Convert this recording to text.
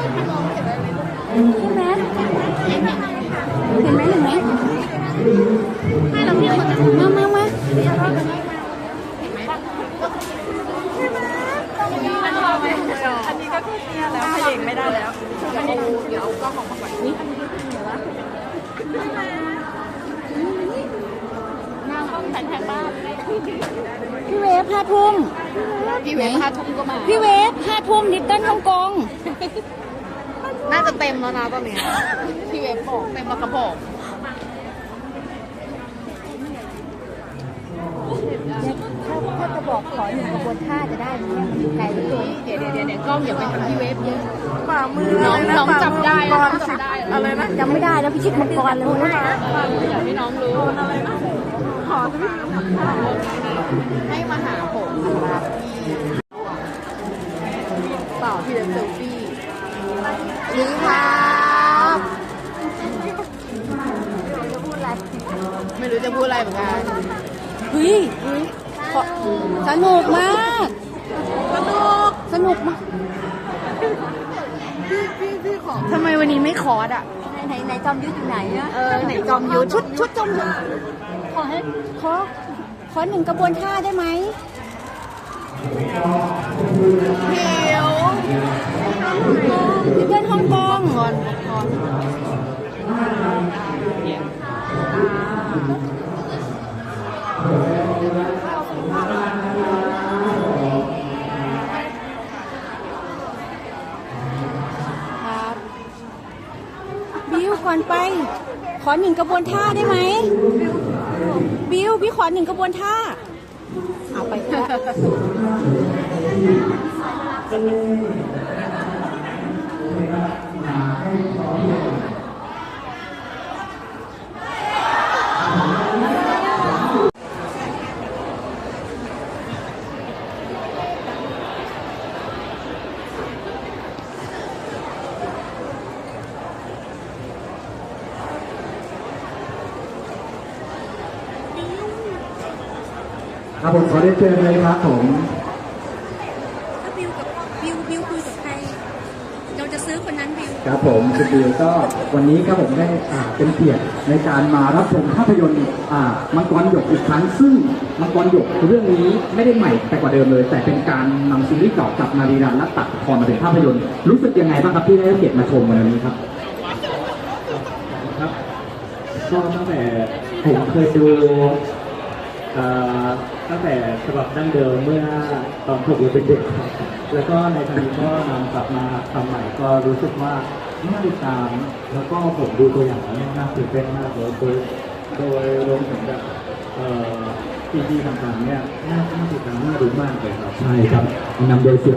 ใช่ไหมเห็นไหมเห็นไหมให้เราเพี่คนมามามาอันนี้ก็คือเนี่ยแล้วพเองไม่ได้แล้วเดี๋ยวเอากล้องของมาก่อนนี่นางต้องแต่งแทนบ้านพี่เวฟห้าทุ่มพี่เวฟพาทุ่มก็มา พี่เวฟห้าทุ่มลิตเติ้ลฮ่องกง น่าจะเต็มแล้วนะตอนนี้พี่เวฟบอกเต็มแล้วกระบอกถ้าจะบอกขอหนึ่งกระบวนท่าจะได้ไหมเนี่ยมันอยู่ไกลเหลือเกินเดี๋ยวเดี๋ยวเดี๋ยวเดี๋ยวกล้องอย่าไปทำพี่เวฟเยอะ ฝ่ามือน้องน้องจับได้แล้วน้องจับได้ อะไรนะจำไม่ได้แล้วพี่ชิดมังกรเลยนะอยากให้น้องรู้อะไรนะขอจะไม่ให้มาหาผมนะครับเปล่าพี่เวฟเซลฟี่ลิงครับ ไม่รู้จะพูดอะไรเหมือนกันเฮ้ยขอสนุกมาก สนุก สนุกมากทำไมวันนี้ไม่คอร์สอะ ไหนไหนจอมยุทธอยู่ไหนอะเออไหนจอมยุทธชุดชุดจอมยุทธขอให้ขอขอหนึ่งกระบวนท่าได้ไหมเขียวลิตเติ้ลฮ่องกงคอนคอน ครับบิวก่อนไป ขอหนึ่งกระบวนท่าได้ไหม บิวพี่ขอหนึ่งกระบวนท่า เอาไปก็ได้ ครับผมขอได้เชิญเลยครับผมถ้าบิวกับบิวบิวคุยกับใคร เราจะซื้อคนนั้นบิวครับผมคุณบิวก็วันนี้ครับผมได้อ่าเป็นเกียรติในการมารับชมภาพยนตร์อ่ามังกรหยกอีกครั้งซึ่งมังกรหยกเรื่องนี้ไม่ได้ใหม่แต่กว่าเดิมเลย แต่เป็นการนำซีรีส์เก่ากับนารีรันและตัดทอนมาเป็นภาพยนตร์รู้สึกยังไงบ้างครับที่ได้รับเกียรติมาชมวันนี้ครับครับก็ตั้งแต่ผมเคยดูเอ่อ ตั้งแต่ฉบับดั้งเดิมเมื่อตอนผมยังเป็นเด็กครับแล้วก็ในครั้งนี้ก็นำกลับมาทำใหม่ก็รู้สึกว่าน่าติดตามแล้วก็ผมดูตัวอย่างแล้วเนี่ยน่าตื่นเต้นมากเลยโดยโดยรวมถึงแบบเออทีดีต่างๆเนี่ยน่าน่าติดตามน่าดูมากเลยครับใช่ครับนำโดยเสีย